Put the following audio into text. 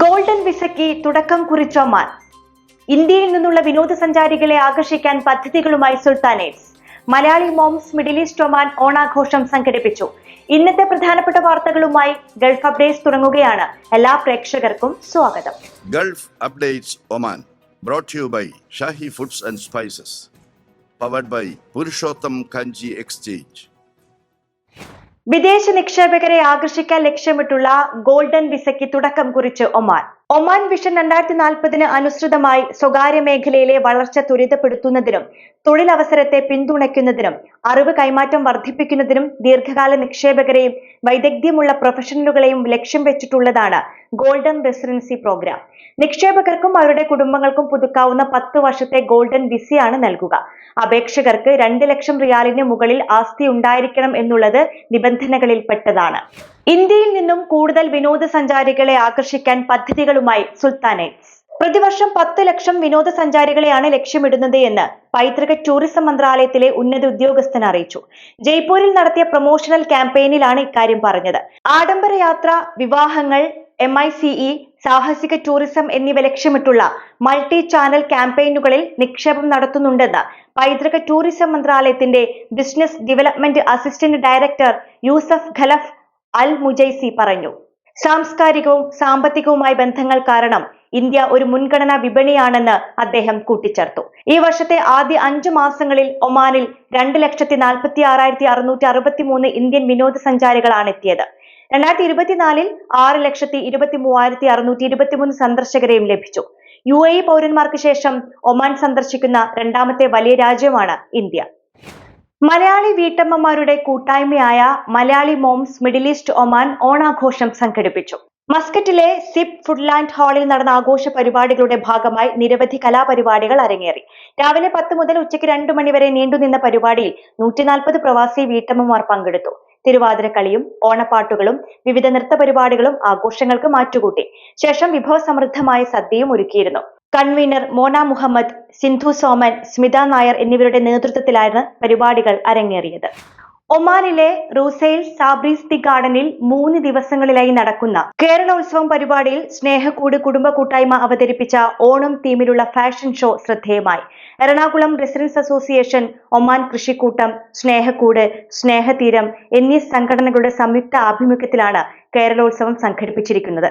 Golden വിസയ്ക്ക് തുടക്കം കുറിച്ച ഒമാൻ. ഇന്ത്യയിൽ നിന്നുള്ള വിനോദസഞ്ചാരികളെ ആകർഷിക്കാൻ പദ്ധതികളുമായി sultanates. Malayali moms middle east Oman ഓണാഘോഷം സംഘടിപ്പിച്ചു. ഇന്നത്തെ പ്രധാനപ്പെട്ട വാർത്തകളുമായി ഗൾഫ് അപ്ഡേറ്റ്സ് തുടങ്ങുകയാണ്. എല്ലാ പ്രേക്ഷകർക്കും സ്വാഗതം. Gulf updates Oman brought you by Shahi foods and spices powered by Purushottam Kanji exchange. വിദേശ നിക്ഷേപകരെ ആകർഷിക്കാൻ ലക്ഷ്യമിട്ടുള്ള ഗോൾഡൻ വിസയ്ക്ക് തുടക്കം കുറിച്ച് ഒമാൻ. ഒമാൻ വിഷൻ രണ്ടായിരത്തി നാൽപ്പതിന് അനുസൃതമായി സ്വകാര്യ മേഖലയിലെ വളർച്ച ത്വരിതപ്പെടുത്തുന്നതിനും തൊഴിലവസരത്തെ പിന്തുണയ്ക്കുന്നതിനും അറിവ് കൈമാറ്റം വർദ്ധിപ്പിക്കുന്നതിനും ദീർഘകാല നിക്ഷേപകരെയും വൈദഗ്ധ്യമുള്ള പ്രൊഫഷണലുകളെയും ലക്ഷ്യം വെച്ചിട്ടുള്ളതാണ് ഗോൾഡൻ റെസിഡൻസി പ്രോഗ്രാം. നിക്ഷേപകർക്കും അവരുടെ കുടുംബങ്ങൾക്കും പുതുക്കാവുന്ന പത്ത് വർഷത്തെ ഗോൾഡൻ വിസയാണ് നൽകുക. അപേക്ഷകർക്ക് രണ്ട് ലക്ഷം റിയാലിന് മുകളിൽ ആസ്തി ഉണ്ടായിരിക്കണം എന്നുള്ളത് നിബന്ധനകളിൽപ്പെട്ടതാണ്. ഇന്ത്യയിൽ നിന്നും കൂടുതൽ വിനോദസഞ്ചാരികളെ ആകർഷിക്കാൻ പദ്ധതികളുമായി സുൽത്താനേറ്റ്സ് പ്രതിവർഷം പത്ത് ലക്ഷം വിനോദസഞ്ചാരികളെയാണ് ലക്ഷ്യമിടുന്നത് എന്ന് പൈതൃക ടൂറിസം മന്ത്രാലയത്തിലെ ഉന്നത ഉദ്യോഗസ്ഥൻ അറിയിച്ചു. ജയ്പൂരിൽ നടത്തിയ പ്രൊമോഷണൽ ക്യാമ്പയിനിലാണ് ഇക്കാര്യം പറഞ്ഞത്. ആഡംബര യാത്ര വിവാഹങ്ങൾ എം ഐ സിഇ സാഹസിക ടൂറിസം എന്നിവ ലക്ഷ്യമിട്ടുള്ള മൾട്ടി ചാനൽ ക്യാമ്പയിനുകളിൽ നിക്ഷേപം നടത്തുന്നുണ്ടെന്ന് പൈതൃക ടൂറിസം മന്ത്രാലയത്തിന്റെ business development assistant director Yousuf Khalaf Al Mujaizi പറഞ്ഞു. സാംസ്കാരികവും സാമ്പത്തികവുമായ ബന്ധങ്ങൾ കാരണം ഇന്ത്യ ഒരു മുൻഗണനാ വിപണിയാണെന്ന് അദ്ദേഹം കൂട്ടിച്ചേർത്തു. ഈ വർഷത്തെ ആദ്യ അഞ്ചു മാസങ്ങളിൽ ഒമാനിൽ രണ്ട് ലക്ഷത്തി നാൽപ്പത്തി ആറായിരത്തി അറുന്നൂറ്റി അറുപത്തി മൂന്ന് ഇന്ത്യൻ വിനോദസഞ്ചാരികളാണ് എത്തിയത്. രണ്ടായിരത്തി ഇരുപത്തിനാലിൽ ആറ് ലക്ഷത്തി ഇരുപത്തി മൂവായിരത്തി അറുന്നൂറ്റി ഇരുപത്തിമൂന്ന് സന്ദർശകരെയും ലഭിച്ചു. യു എ പൗരന്മാർക്ക് ശേഷം ഒമാൻ സന്ദർശിക്കുന്ന രണ്ടാമത്തെ വലിയ രാജ്യമാണ് ഇന്ത്യ. മലയാളി വീട്ടമ്മമാരുടെ കൂട്ടായ്മയായ Malayali moms middle east Oman ഓണാഘോഷം സംഘടിപ്പിച്ചു. മസ്കറ്റിലെ സിപ് ഫുഡ്ലാൻഡ് ഹാളിൽ നടന്ന ആഘോഷ പരിപാടികളുടെ ഭാഗമായി നിരവധി കലാപരിപാടികൾ അരങ്ങേറി. രാവിലെ പത്ത് മുതൽ ഉച്ചയ്ക്ക് രണ്ടു മണിവരെ നീണ്ടുനിന്ന പരിപാടിയിൽ നൂറ്റിനാൽപ്പത് പ്രവാസി വീട്ടമ്മമാർ പങ്കെടുത്തു. തിരുവാതിരക്കളിയും ഓണപ്പാട്ടുകളും വിവിധ നൃത്ത പരിപാടികളും ആഘോഷങ്ങൾക്ക് മാറ്റുകൂട്ടി. ശേഷം വിഭവസമൃദ്ധമായ സദ്യയും ഒരുക്കിയിരുന്നു. കൺവീനർ മോന മുഹമ്മദ് സിന്ധു സോമൻ സ്മിത നായർ എന്നിവരുടെ നേതൃത്വത്തിലായിരുന്നു പരിപാടികൾ അരങ്ങേറിയത്. ഒമാനിലെ റൂസൈൽ സാബ്രീസ് ദി ഗാർഡനിൽ മൂന്ന് ദിവസങ്ങളിലായി നടക്കുന്ന കേരളോത്സവം പരിപാടിയിൽ സ്നേഹക്കൂട് കുടുംബ കൂട്ടായ്മ അവതരിപ്പിച്ച ഓണം തീമിലുള്ള ഫാഷൻ ഷോ ശ്രദ്ധേയമായി. എറണാകുളം റെസിഡൻസ് അസോസിയേഷൻ ഒമാൻ കൃഷിക്കൂട്ടം സ്നേഹക്കൂട് സ്നേഹതീരം എന്നീ സംഘടനകളുടെ സംയുക്ത ആഭിമുഖ്യത്തിലാണ് കേരളോത്സവം സംഘടിപ്പിച്ചിരിക്കുന്നത്.